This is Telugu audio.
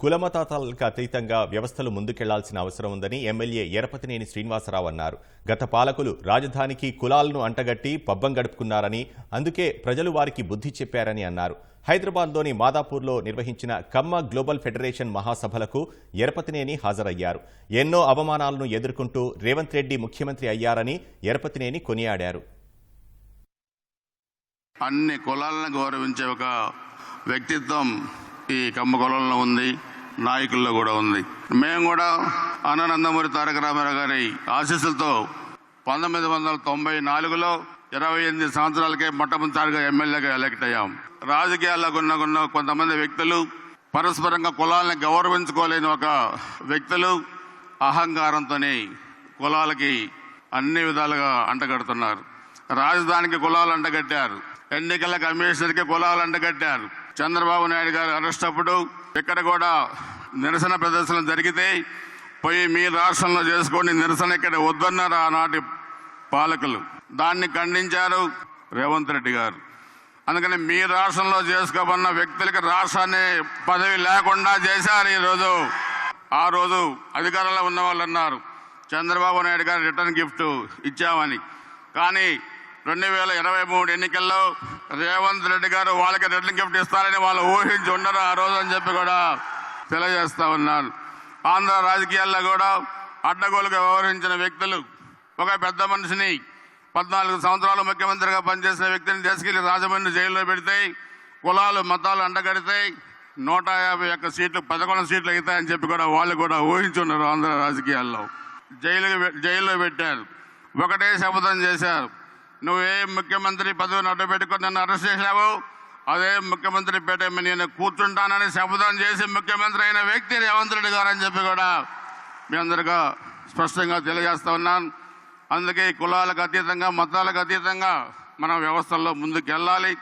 కులమతాతాలకు అతీతంగా వ్యవస్థలు ముందుకెళ్ళాల్సిన అవసరం ఉందని ఎమ్మెల్యే ఎరపతినేని శ్రీనివాసరావు అన్నారు. గత పాలకులు రాజధానికి కులాలను అంటగట్టి పబ్బం గడుపుకున్నారని అందుకే ప్రజలు వారికి బుద్ధి చెప్పారని అన్నారు. హైదరాబాద్లోని మాదాపూర్లో నిర్వహించిన కమ్మ గ్లోబల్ ఫెడరేషన్ మహాసభలకు ఎరపతినేని హాజరయ్యారు. ఎన్నో అవమానాలను ఎదుర్కొంటూ రేవంత్ రెడ్డి ముఖ్యమంత్రి అయ్యారని ఎరపతినేని కొనియాడారు. అన్ని కులాలను గౌరవించే ఒక వ్యక్తిత్వం ఈ కమ్మ కులంలో ఉంది. నాయకుల్లో కూడా ఉంది. మేము కూడా అన్ననందమూరి తారక రామారావు గారి ఆశీస్సులతో పంతొమ్మిది వందల తొంభై నాలుగులో ఇరవై ఎనిమిది సంవత్సరాలకే మొట్టమొదటిసారిగా ఎమ్మెల్యేగా ఎలక్ట్ అయ్యాం. రాజకీయాల్లో ఉన్న కొంతమంది వ్యక్తులు పరస్పరంగా కులాలను గౌరవించుకోలేని ఒక వ్యక్తులు అహంకారంతోనే కులాలకి అన్ని విధాలుగా అంటగడుతున్నారు. రాజధానికి కులాలు అంటగట్టారు. ఎన్నికల కమిషనర్కి కులాలు అంటగట్టారు. చంద్రబాబు నాయుడు గారు అరెస్ట్ అప్పుడు ఇక్కడ కూడా నిరసన ప్రదర్శనలు జరిగితే పోయి మీ రాష్ట్రంలో చేసుకోండి నిరసన ఇక్కడ వద్దన్నారు ఆనాటి పాలకులు. దాన్ని ఖండించారు రేవంత్ రెడ్డి గారు. అందుకని మీ రాష్ట్రంలో చేసుకోమన్న వ్యక్తులకి రాష్ట్రాన్ని పదవి లేకుండా చేశారు ఈరోజు. ఆ రోజు అధికారంలో ఉన్న వాళ్ళు అన్నారు చంద్రబాబు నాయుడు గారు రిటర్న్ గిఫ్ట్ ఇచ్చామని. కానీ రెండు వేల ఇరవై మూడు ఎన్నికల్లో రేవంత్ రెడ్డి గారు వాళ్ళకి రిటర్న్ గిఫ్ట్ ఇస్తారని వాళ్ళు ఊహించి ఉండరు ఆ రోజు అని చెప్పి కూడా తెలియజేస్తా ఉన్నారు ఆంధ్ర రాజకీయాల్లో కూడా అడ్డగోలుగా వ్యవహరించిన వ్యక్తులు ఒక పెద్ద మనిషిని పద్నాలుగు సంవత్సరాలు ముఖ్యమంత్రిగా పనిచేసిన వ్యక్తిని తీసుకెళ్ళి రాజమండ్రి జైల్లో పెడితే కులాలు మతాలు అండగడితే నూట యాభై ఒక్క సీట్లు పదకొండు సీట్లు అవుతాయని చెప్పి కూడా వాళ్ళు కూడా ఊహించున్నారు ఆంధ్ర రాజకీయాల్లో. జైలు జైల్లో పెట్టారు. ఒకటే శపథం చేశారు. నువ్వే ముఖ్యమంత్రి పదవిని అడ్డు పెట్టుకుని నన్ను అరెస్ట్ చేశావు అదే ముఖ్యమంత్రి పేట నేను కూర్చుంటానని శపథం చేసి ముఖ్యమంత్రి అయిన వ్యక్తి రేవంత్ రెడ్డి గారు అని చెప్పి కూడా మీ అందరిగా స్పష్టంగా తెలియజేస్తా ఉన్నాను. అందుకే కులాలకు అతీతంగా మతాలకు అతీతంగా మన వ్యవస్థల్లో ముందుకు వెళ్ళాలి